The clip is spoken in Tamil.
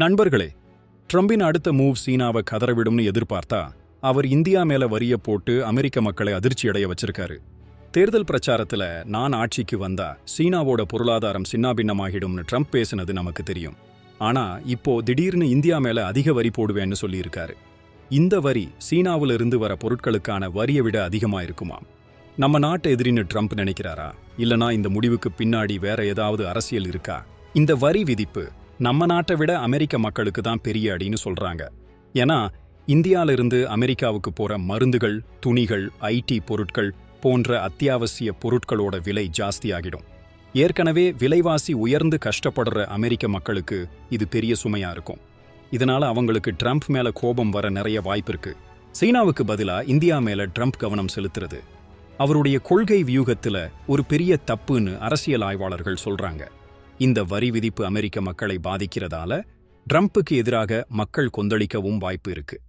நண்பர்களே ட்ரம்பின் அடுத்த மூவ் சீனாவை கதறவிடும்னு எதிர்பார்த்தா அவர் இந்தியா மேல வரிய போட்டு அமெரிக்க மக்களை அதிர்ச்சியடைய வச்சிருக்காரு. தேர்தல் பிரச்சாரத்துல நான் ஆட்சிக்கு வந்தா சீனாவோட பொருளாதாரம் சின்னாபின்னமாகிடும்னு ட்ரம்ப் பேசினது நமக்கு தெரியும். ஆனா இப்போ திடீர்னு இந்தியா மேல அதிக வரி போடுவேன்னு சொல்லியிருக்காரு. இந்த வரி சீனாவுல இருந்து வர பொருட்களுக்கான வரியை விட அதிகமா இருக்குமாம். நம்ம நாட்டை எதிரின்னு ட்ரம்ப் நினைக்கிறாரா? இல்லனா இந்த முடிவுக்கு பின்னாடி வேற ஏதாவது அரசியல் இருக்கா? இந்த வரி விதிப்பு நம்ம நாட்டை விட அமெரிக்க மக்களுக்கு தான் பெரிய அடின்னு சொல்றாங்க. ஏன்னா இந்தியால இருந்து அமெரிக்காவுக்கு போற மருந்துகள் துணிகள் ஐடி பொருட்கள் போன்ற அத்தியாவசிய பொருட்களோட விலை ஜாஸ்தியாகிடும். ஏற்கனவே விலைவாசி உயர்ந்து கஷ்டப்படுற அமெரிக்க மக்களுக்கு இது பெரிய சுமையா இருக்கும். இதனால அவங்களுக்கு ட்ரம்ப் மேல கோபம் வர நிறைய வாய்ப்பு இருக்கு. சீனாவுக்கு பதிலா இந்தியா மேல ட்ரம்ப் கவனம் செலுத்துறது. அவருடைய கொள்கை வியூகத்துல ஒரு பெரிய தப்புன்னு அரசியல் ஆய்வாளர்கள் சொல்றாங்க. இந்த வரி விதிப்பு அமெரிக்க மக்களை பாதிக்கிறதால ட்ரம்ப்புக்கு எதிராக மக்கள் கொந்தளிக்கவும் வாய்ப்பு இருக்கு.